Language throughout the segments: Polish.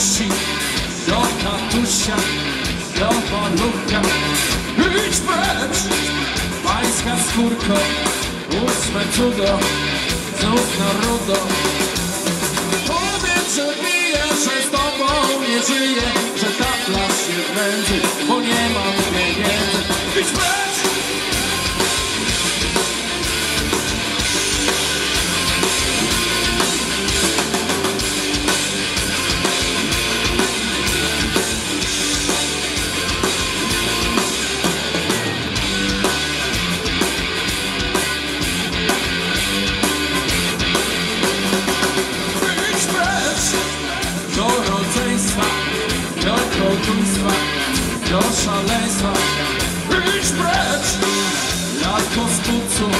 do tatusia, do palucha. Idź precz, pańska skórko, ósme cudo, znów na do kołtuństwa, do szaleństwa. Idź precz, latko z pucu,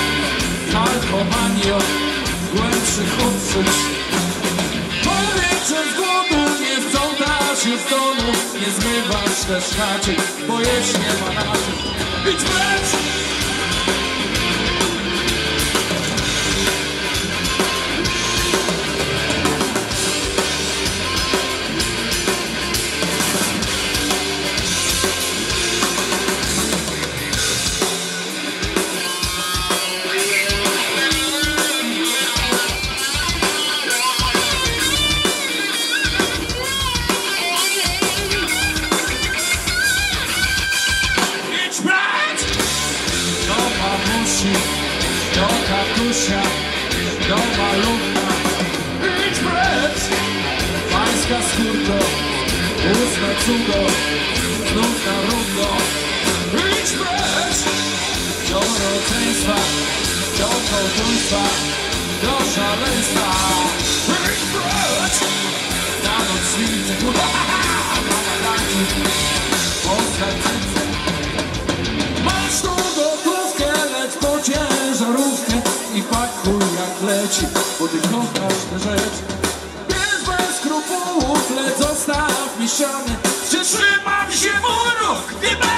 narkomanio, głębszych uczuć. Powiedz, że z głodu nie sprzątasz już domu, nie zmywasz też chacie, bo jeść nie ma na. Idź precz! Do tatusia, do malucha. Idź precz! Pańska skórko, ósme cudo, znów na rundo. Idź precz! Do rodzeństwa, do kołtuństwa, do szaleństwa. Idź precz! Leci, bo ty kochasz tę rzecz. Więc bez skrupułów, leć zostaw mi ściany, że trzymam się murów, nie